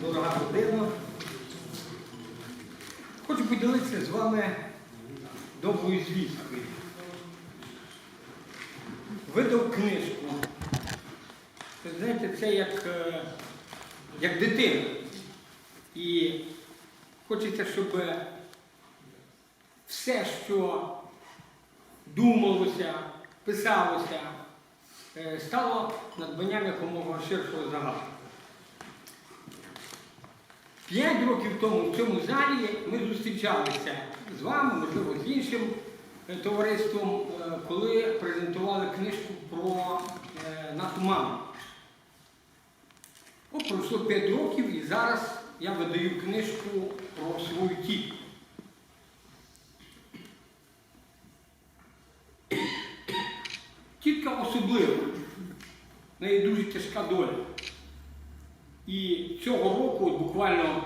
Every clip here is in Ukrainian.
Дорога родина, хочу поділитися з вами доброю звісткою. Видав книжку. Ви знаєте, це як, е, як дитина. І хочеться, щоб все, що думалося, писалося, е, стало надбанням якомога ширшого загалу. П'ять років тому в цьому залі ми зустрічалися з вами, можливо, з іншим е, товариством, е, коли презентували книжку про е, нашу маму. О, пройшло 5 років і зараз я видаю книжку про свою тітку. Тітка особлива, в неї дуже тяжка доля. І цього року, буквально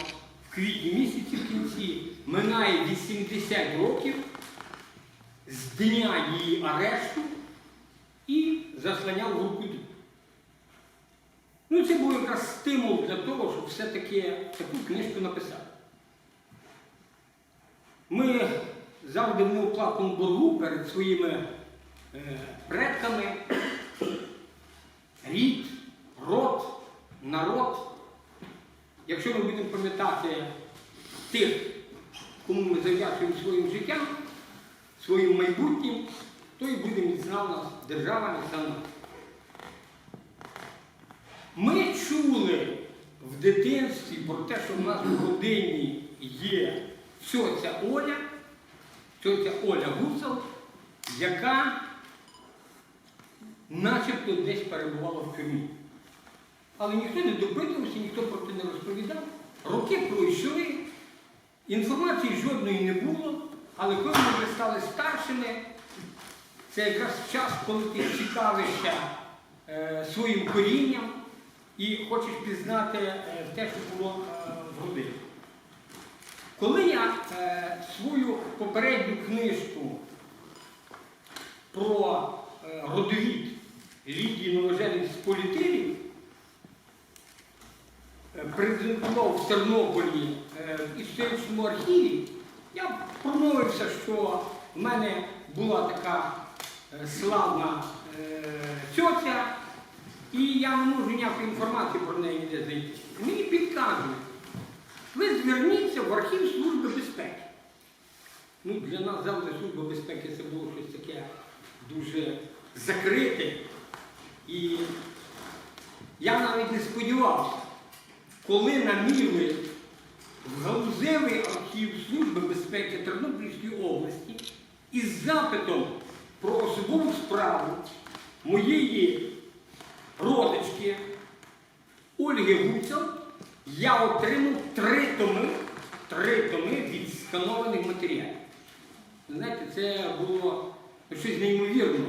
в квітні місяці в кінці, минає 80 років з дня її арешту і заслання в руку. Ну, це був якраз стимул для того, щоб все-таки таку книжку написати. Ми завжди в неоплатному боргу перед своїми е, предками, пам'ятати тих, кому ми завдячуємо своїм життям, своїм майбутнім, то і буде міцна в нас держава міцна. Ми чули в дитинстві про те, що в нас в родині є цьоця Оля, цьоця Оля Гуцел, яка начебто десь перебувала в тюрмі. Але ніхто не допитувався, ніхто про це не розповідав. Роки пройшли, інформації жодної не було, але коли ми вже стали старшими, це якраз час, коли ти цікавишся е, своїм корінням і хочеш пізнати е, те, що було е, в родині. Коли я е, свою попередню книжку про е, родовід Лідії Новожелів з політирів презентував в Тернополі е, в історичному архіві, я промовився, що в мене була така е, славна е, тьотя, і я не можу ніякої інформації про неї ніде знайти. Мені підказують, ви зверніться в архів Служби безпеки. Ну, для нас завжди Служба безпеки це було щось таке дуже закрите. І я навіть не сподівався, коли наміли галузевий архів Служби безпеки Тернопільської області із запитом про особову справу моєї родички Ольги Гуцел, я отримав три томи, три томи від сканованих матеріалів. Знаєте, це було щось неймовірне.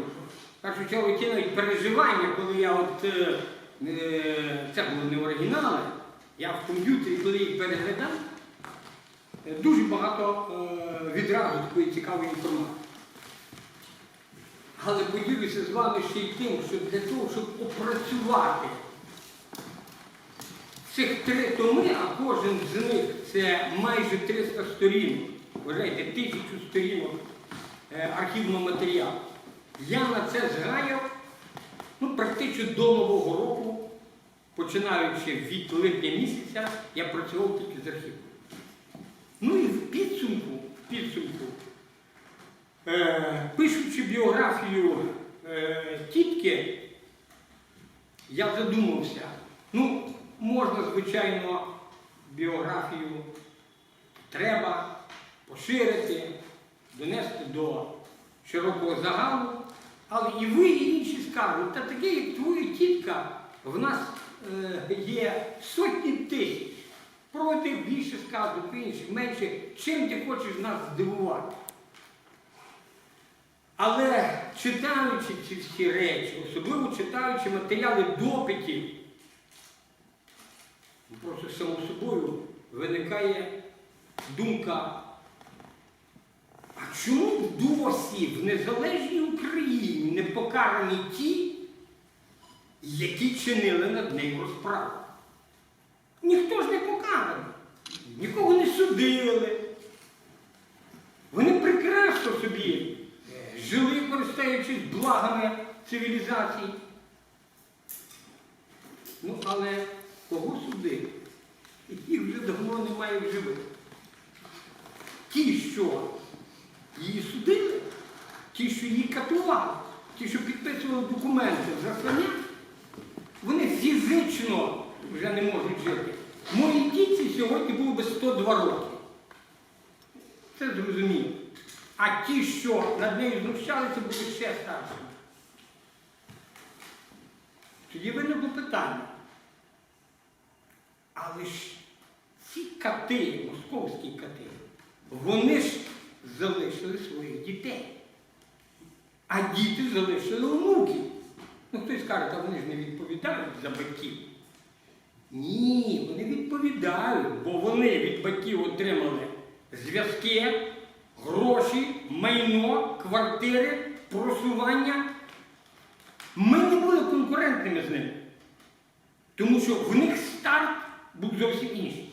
Першу чергу ті навіть переживання, коли я от, е, е, це було не оригінали, я в комп'ютері, коли їх переглядав, е, дуже багато е, відразу такої цікавої інформації. Але поділюся з вами ще й тим, що для того, щоб опрацювати цих три томи, а кожен з них це майже 300 сторінок, вважайте, тисячу сторінок е, архівного матеріалу. Я на це згаяв ну, практично до Нового року, починаючи від липня місяця, я працював тільки з архівом. Ну і в підсумку, в підсумку, е, пишучи біографію е, тітки, я задумався, ну, можна, звичайно, біографію треба поширити, донести до широкого загалу, але і ви, і інші скажуть, та таке, як твоя тітка, в нас є сотні тисяч. Проти більше скажуть, інших, менше, чим ти хочеш нас здивувати. Але читаючи ці всі речі, особливо читаючи матеріали допитів, просто само собою виникає думка, а чому досі в незалежній Україні не покарані ті, які чинили над нею розправу? Ніхто ж не покараний, нікого не судили. Вони прекрасно собі жили, користуючись благами цивілізації. Ну, але кого судити? Їх вже давно немає в живих. Ті, що її судили, ті, що її катували, ті, що підписували документи заслання, вони фізично вже не можуть жити. Моїй діці сьогодні було би 102 роки. Це зрозуміло. А ті, що над нею знущалися, були ще старшими. Тоді виникло питання. Але ж ці кати, московські кати, вони ж залишили своїх дітей. А діти залишили онуків. Ну хтось вони ж не відповідають за батьків. Ні, вони відповідають, бо вони від батьків отримали зв'язки, гроші, майно, квартири, просування. Ми не були конкурентними з ними. Тому що в них старт був зовсім інший.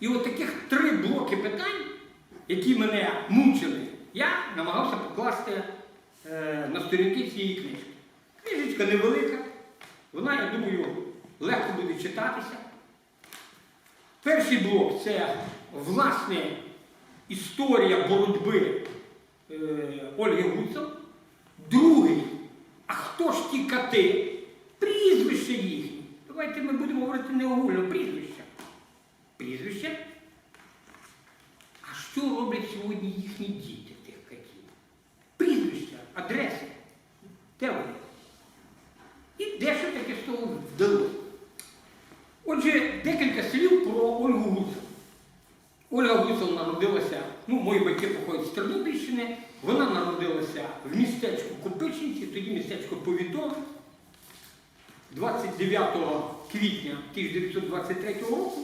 І от таких три блоки питань, які мене мучили, я намагався покласти на сторінки цієї книжки. Книжечка невелика, вона, я думаю, легко буде читатися. Перший блок це власне історія боротьби е, Ольги Гуцел. Другий, а хто ж ті кати? Прізвище їхні. Давайте ми будемо говорити не огульно прізвища. Прізвище. А що роблять сьогодні їхні діти адреси. Де вони? І дещо таке з того вдалося. Отже, декілька слів про Ольгу Гуцел. Ольга Гуцел народилася, ну, мої батьки походять з Тернопільщини, вона народилася в містечку Копичинці, тоді містечко Повітове, 29 квітня 1923 року.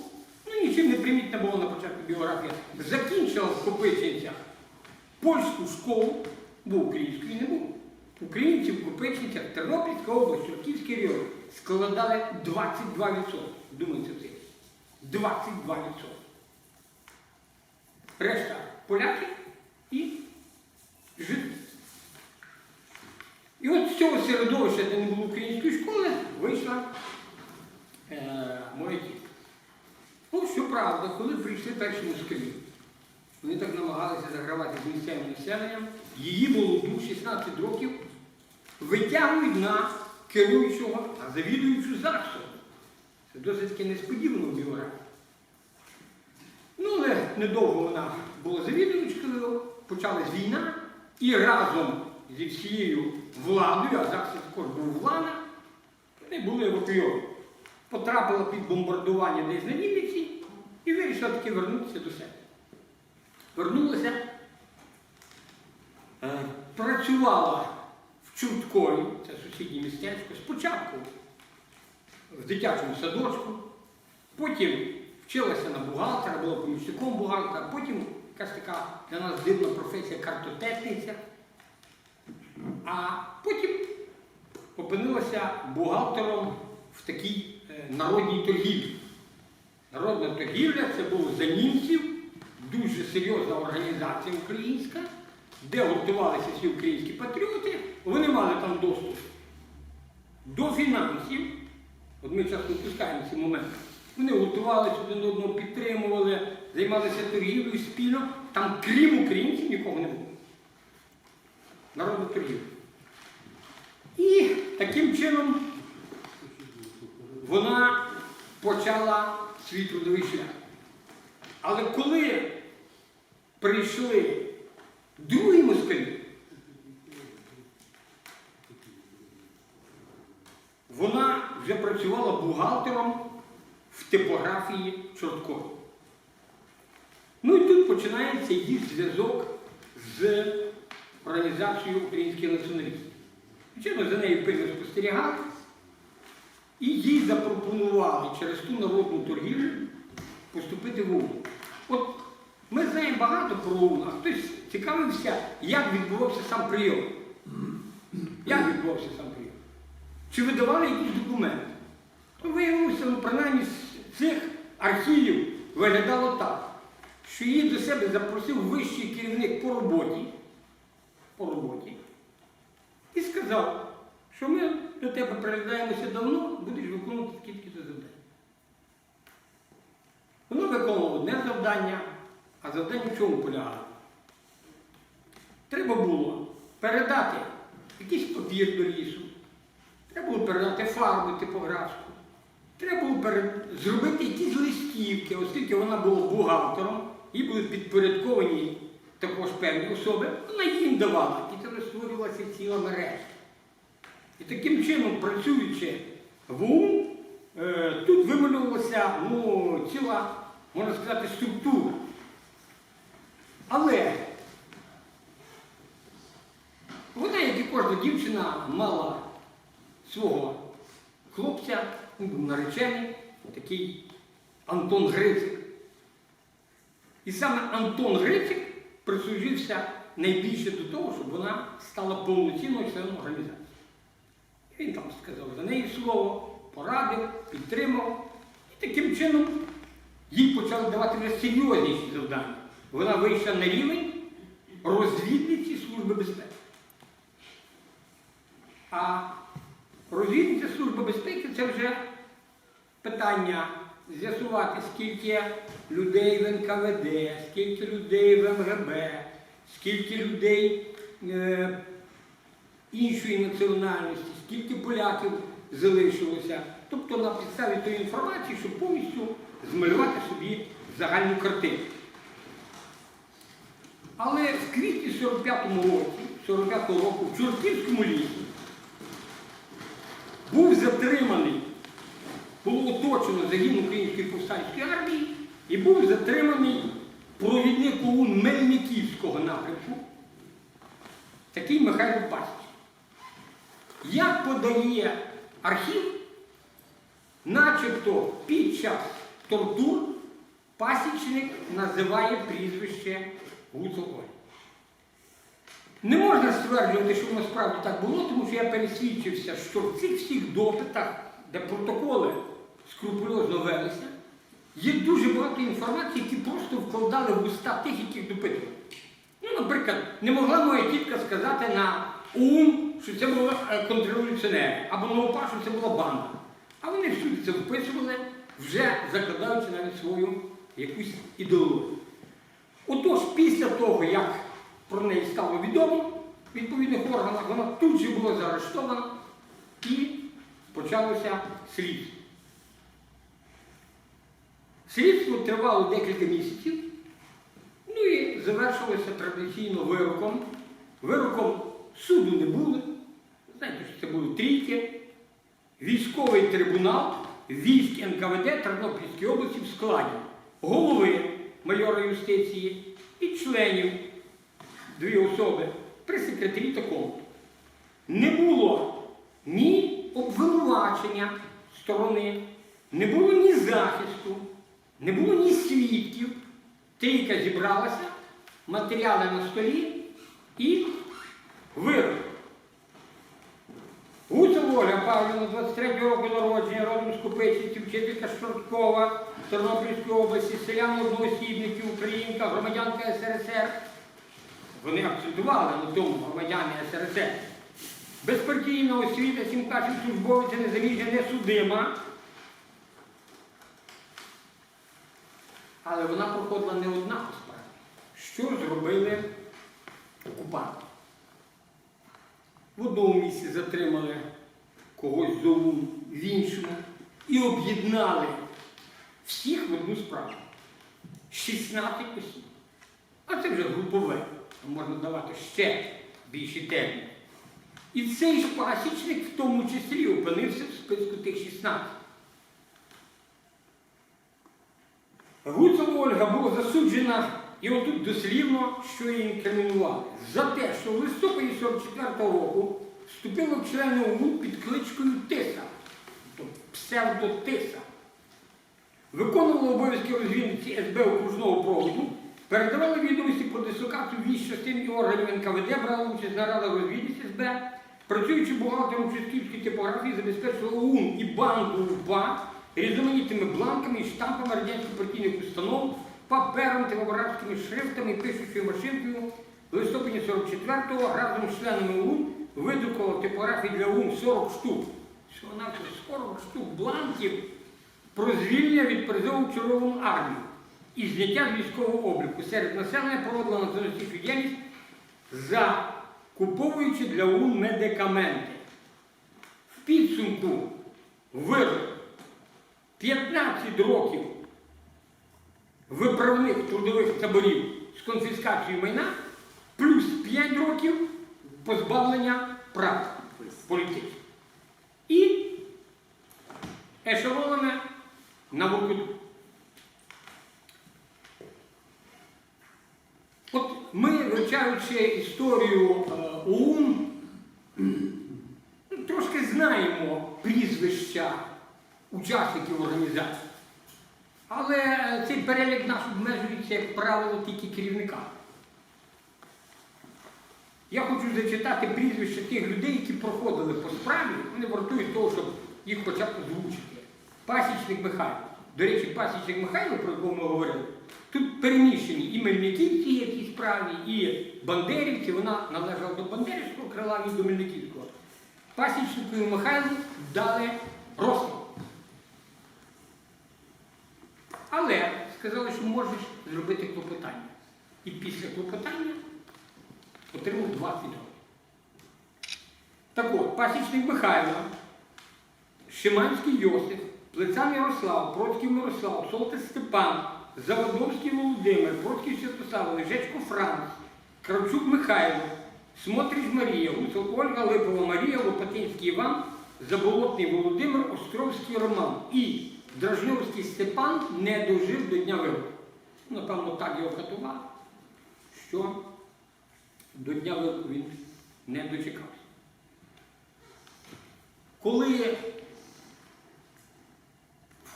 Ну, нічим не примітна була на початку біографія. Закінчила в Копичинцях польську школу, бо української не було. Українці в Копичинцях, Тернопільська область, Чортківський район складали 22%. Думайте це. 22%. Решта поляки і жиди. І от з цього середовища, де не було української школи, вийшла е, моя дітка. Ну, щоправда, коли прийшли перші москалі, вони так намагалися загравати з місцевим населенням, її молоду 16 років витягують на керуючого, а завідуючу ЗАГСу. Це досить несподівано в біографії. Ну, але недовго вона була завідувачкою, почалась війна, і разом зі всією владою, а ЗАГС також був влада, вони були евакуйовані. Потрапила під бомбардування десь на Вінниці і вирішила таки вернутися до себе. Вернулася, працювала в Чорткові, це сусіднє містечко, спочатку в дитячому садочку, потім вчилася на бухгалтера, була помічником бухгалтера, потім якась така для нас дивна професія картотетниця, а потім опинилася бухгалтером в такій е, народній торгівлі. Народна торгівля це був за німців, дуже серйозна організація українська, де гуртувалися всі українські патріоти, вони мали там доступ до фінансів. От ми часто впускаємо ці моменти. Вони готувалися один одного, підтримували, займалися торгівлею спільно. Там, крім українців, нікого не було. Народна торгівля. І таким чином вона почала свій трудовий шлях. Але коли прийшли другі москалі, вона вже працювала бухгалтером в типографії Чорткові. Ну і тут починається їх зв'язок з організацією українських націоналістів. Звичайно, за нею пильно спостерігали. І їй запропонували через ту народну торгівлю поступити в ОУН. От ми знаємо багато про ОУН, а хтось цікавився, як відбувався сам прийом. Як відбувався сам прийом? Чи видавали якісь документи? Ну, виявилося, ну, принаймні з цих архівів виглядало так, що її до себе запросив вищий керівник по роботі, по роботі і сказав, що ми до тебе приглядаємося давно, будеш виконувати скільки то завдань. Воно виконувало одне завдання, а завдання в чому полягало? Треба було передати якийсь папір до лісу, треба було передати фарбу типографську, треба було перед- зробити якісь листівки, оскільки вона була бухгалтером, їй були підпорядковані також певні особи, вона їм давала. І це створювалася ціла мережа. І таким чином, працюючи в УМ, е, тут вималювалася ну, ціла, можна сказати, структура. Але вона, як і кожна дівчина, мала свого хлопця, він був наречений, такий Антон Грицик. І саме Антон Грицик прислужився найбільше до того, щоб вона стала повноцінною членом організації. Він там сказав за неї слово, порадив, підтримав. І таким чином їй почали давати вже серйозніші завдання. Вона вийшла на рівень розвідниці Служби безпеки. А розвідниця Служби безпеки це вже питання з'ясувати, скільки людей в НКВД, скільки людей в МГБ, скільки людей е, іншої національності, скільки поляків залишилося. Тобто на підставі тої інформації, щоб повністю змалювати собі загальну картину. Але в квітні 45-му році, 45-го року в Чортківському лісі був затриманий, було оточено загін Української повстанської армії і був затриманий провідник ОУН Мельниківського напрямку, такий Михайло Пастів. Як подає архів, начебто під час тортур пасічник називає прізвище Гуцулой. Не можна стверджувати, що воно справді так було, тому що я пересвідчився, що в цих всіх допитах, де протоколи скрупульозно велися, є дуже багато інформації, які просто вкладали в уста тих, яких допитували. Ну, наприклад, не могла моя тітка сказати на ум, що це були е, контрреволюціонери, або на ОПА, що це була банда. А вони всюди це вписували, вже закладаючи навіть свою якусь ідеологію. Отож, після того, як про неї стало відомо в відповідних органах, вона тут же була заарештована і почалося слідство. Слідство тривало декілька місяців, ну і завершилося традиційно вироком. Вироком суду не було. Знаєте, що це були трійки. Військовий трибунал військ НКВД Тернопільської області в складі голови майора юстиції і членів дві особи при секретарі такому. Не було ні обвинувачення сторони, не було ні захисту, не було ні свідків. Трійка зібралася, матеріали на столі і вирок. Гуцел Ольга Павлівна, 23 року народження, родом з Купичиці, вчителька Шорткова, Тернопільської області, селян одноосібників, українка, громадянка СРСР. Вони акцентували на тому громадяни СРСР. Безпартійна освіта, сім класів службовиця, незаміжня, не судима. Але вона проходила не одна по справі. Що зробили окупанти? В одному місці затримали когось зову в іншому і об'єднали всіх в одну справу. 16 осіб. А це вже групове. Можна давати ще більші терміни. І цей ж пасічник в тому числі опинився в списку тих 16. Гуцова Ольга була засуджена, і отут дослівно, що її інкримінували, за те, що в листопаді 44-го року вступила в члени під кличкою Тиса, тобто псевдо-Тиса. Виконувала обов'язки розвідниці СБ окружного проводу, передавала відомості про дислокацію військ частин і органів НКВД, брала участь на радах розвідниці СБ, працюючи бухгалтером Ческівської типографії, забезпечувала ОУН і банду УПА різноманітними бланками і штампами радянських партійних установ, папером, типографськими шрифтами, пишучою машинкою. В листопаді 44-го разом з членами ОУН видрукував типографії для ОУН 40 штук. Всього на 40 штук бланків про звільнення від призову в червону армію і зняття з військового обліку. Серед населення проводила націоналістичну діяльність, закуповуючи для ОУН медикаменти. В підсумку вирок 15 років виправних трудових таборів з конфіскацією майна, плюс 5 років позбавлення прав політичних. І ешелонами на Воркуту. От ми, вивчаючи історію е, ОУН, ну, трошки знаємо прізвища учасників організації. Але е, цей перелік наш обмежується, як правило, тільки керівниками. Я хочу зачитати прізвища тих людей, які проходили по справі, вони вартують того, щоб їх хоча б озвучити. Пасічник Михайло. До речі, пасічник Михайло, про якого ми говорили, тут переміщені і Мельниківці цій справі, і Бандерівці, вона належала до Бандерівського крила, він до Мельниківського. Пасічнику Михайлу дали розстріл. Але сказали, що можеш зробити клопотання. І після клопотання отримав 20 років. Так от, пасічник Михайло, Шиманський Йосиф, Плецан Ярослав, Процький Мирослав, Солтис Степан, Заводовський Володимир, Процький Святослав, Лежечко Франц, Кравчук Михайло, Смотрич Марія, Гуцул Ольга, Липова Марія, Лопатинський Іван, Заболотний Володимир, Островський Роман і Дражньовський Степан не дожив до дня вибору. Напевно, так його катував, що до дня вибору він не дочекався. Коли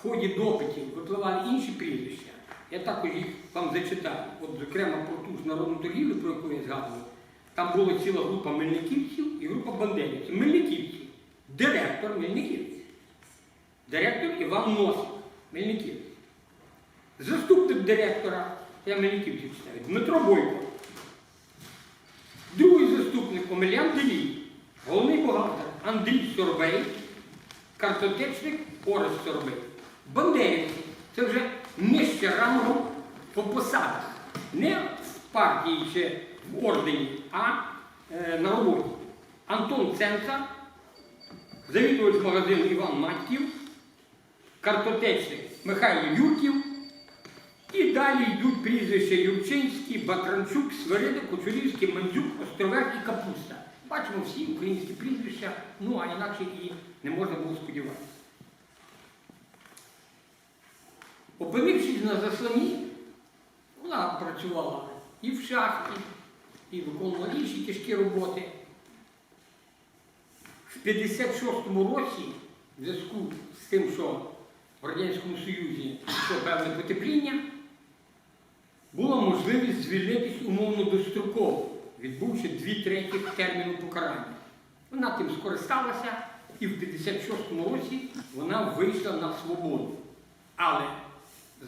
в ході допитів випливали інші прізвища, я також їх вам зачитаю. От, зокрема, про ту ж народну торгівлю, про яку я згадував, там була ціла група мельниківців і група бандерівців. Мельниківці, директор Мельниківців, директор Іван Носик, Мельниківець. Заступник директора, я Мельниківців читаю, Дмитро Бойко. Другий заступник Омелян Делій, головний бухгалтер Андрій Сорбей, картотечник Орес Сорбей. Бандерівці це вже нижче рангом по посадах. Не в партії чи в ордені, а е, на роботі. Антон Ценца, завідувач магазину Іван Матьків, картотечник Михайло Юрків. І далі йдуть прізвища Юрчинський, Батранчук, Свирида, Кочурівський, Мандзюк, Островер і Капуста. Бачимо всі українські прізвища, ну а інакше і не можна було сподіватися. Опинившись на заслоні, вона працювала і в шахті, і виконувала інші тяжкі роботи. В 56-му році, в зв'язку з тим, що в Радянському Союзі йшло певне потепління, була можливість звільнитись умовно достроково, відбувши дві третіх терміну покарання. Вона тим скористалася і в 56-му році вона вийшла на свободу. Але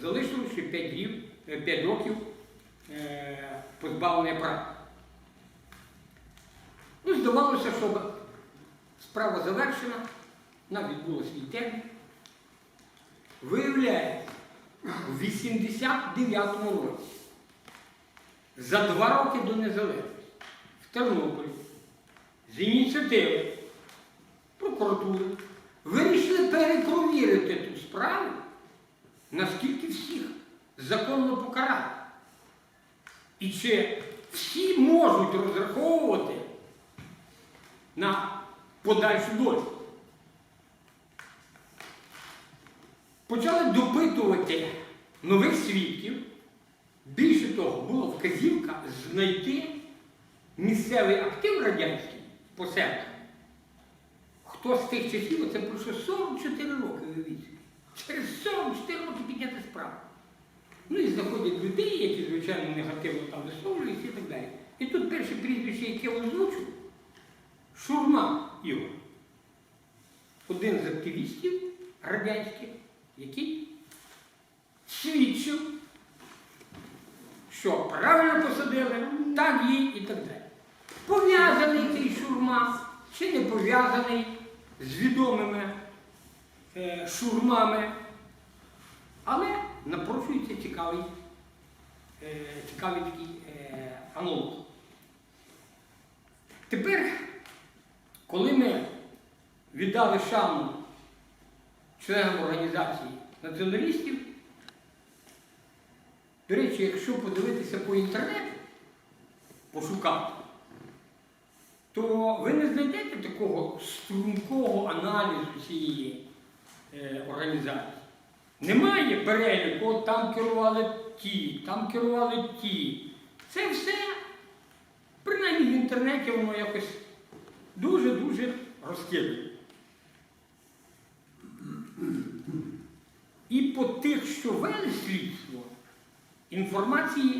залишилося ще 5, рів, 5 років е, позбавлення права. Ну, здавалося, що справа завершена, вона відбула свій термін. Виявляється, в 89-му році, за два роки до незалежності, в Тернополі, з ініціативи прокуратури, вирішили перепровірити ту справу, наскільки всіх законно покарати. І чи всі можуть розраховувати на подальшу долю. Почали допитувати нових свідків. Більше того, була вказівка знайти місцевий актив радянський по селах. Хто з тих часів, оце пройшло 44 роки, уявіть. Через 44 роки підняти справу. Ну і знаходять людей, які, звичайно, негативно там висловлюються і так далі. І тут перше прізвище, яке я озвучу, Шурма Ігор. Один з активістів радянських, який свідчив, що правильно посадили, так їй і так далі. Пов'язаний цей шурма чи не пов'язаний з відомими шурмами, але напрошується цікавий, е, цікавий такий е, аналог. Тепер, коли ми віддали шану членам організації націоналістів, до речі, якщо подивитися по інтернету, пошукати, то ви не знайдете такого стрункого аналізу цієї е, організації. Немає переліку, там керували ті, там керували ті. Це все, принаймні в інтернеті, воно якось дуже-дуже розкидане. І по тих, що вели слідство, інформації